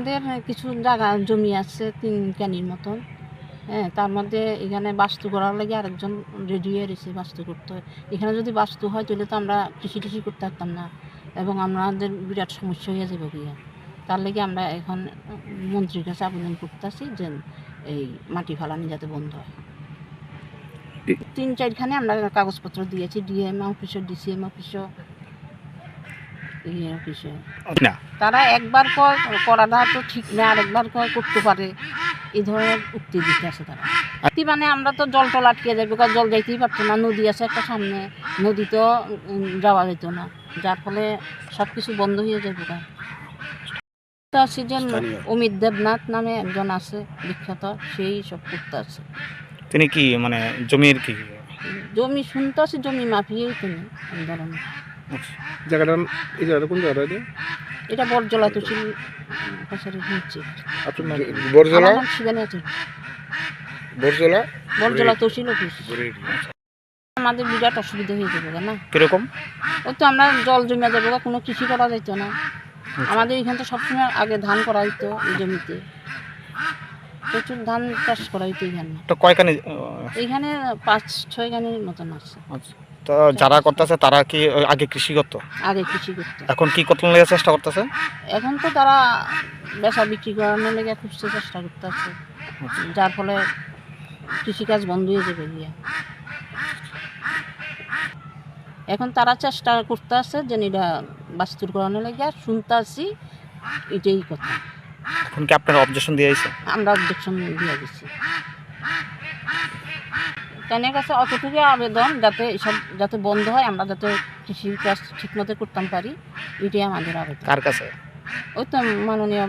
আমাদের কিছু জায়গা জমি আছে তিন ক্যানির মতন। হ্যাঁ তার মধ্যে এখানে বাস্তু করার লাগে আরেকজন রেডি হয়ে রয়েছে বাস্তু করতে। এখানে যদি বাস্তু হয় তাহলে তো আমরা কৃষি টিষি করতে পারতাম না এবং আমাদের বিরাট সমস্যা হয়ে যাবে গিয়া। তার লাগে আমরা এখন মন্ত্রীর কাছে আবেদন করতেছি যে এই মাটি ফালানি যাতে বন্ধ হয়। তিন চারখানে আমরা কাগজপত্র দিয়েছি ডিএম অফিসে ডিসিএম অফিসে ইয়ে না। তারা একবার কয় করাটা তো ঠিক না আরেকবার কয় করতে পারে। এই ধরনের উক্তি দিতে আছে তারা। উক্তি মানে আমরা তো জল টল আটকে যাবে কারণ জল যাইতেই পারতো না। নদী আছে একটা সামনে নদীতেও যাওয়া যেত না। যার ফলে সব কিছু বন্ধ হয়ে যাবে। তো আছে যে অমিত দেবনাথ নামে একজন আছে বিখ্যাত সেই সব করতে আছে তিনি কি মানে জমির কি? জমি শুনতে আছে জমি মাপিয়েই তুমি আন্দোলন জায়গাটা এই জায়গাটা কোন জায়গাটা এটা? বরজলা হচ্ছে আপনার নাম বরজলা শিবানী আছে বরজলা বরজলা তহসিল অফিস। আমাদের বিরাট অসুবিধা হয়ে যাবে না কীরকম? ওই তো আমরা জল জমে যাবে কোনো কৃষি করা যেত না। আমাদের এখানে তো সবসময় আগে ধান করা হইতো এই জমিতে। প্রচুর ধান চাষ করা হইতো এখানে। তো কয়খানি এইখানে পাঁচ ছয় গানের মতন আছে। তো যারা করতেছে তারা কি আগে কৃষি করতো? আগে কৃষি করতো। এখন কি করতে লেগে চেষ্টা করতেছে? এখন তো তারা বেচা বিক্রি করানোর লেগে খুব চেষ্টা করতেছে। যার ফলে কৃষিকাজ বন্ধ হয়ে যাবে গিয়া। এখন তারা চেষ্টা করতে আছে যে এটা বাস্তুর করানোর লেগে শুনতে আছি এটাই কথা। এখন কি আপনারা অবজেকশন দিয়ে আমরা অবজেকশন দিয়ে দিচ্ছি তাদের কাছে অতটুকু আবেদন যাতে এসব যাতে বন্ধ হয় আমরা যাতে কৃষি কাজ ঠিক মতো করতাম পারি এটাই আমাদের আবেদন। কার কাছে? ওই তো মাননীয়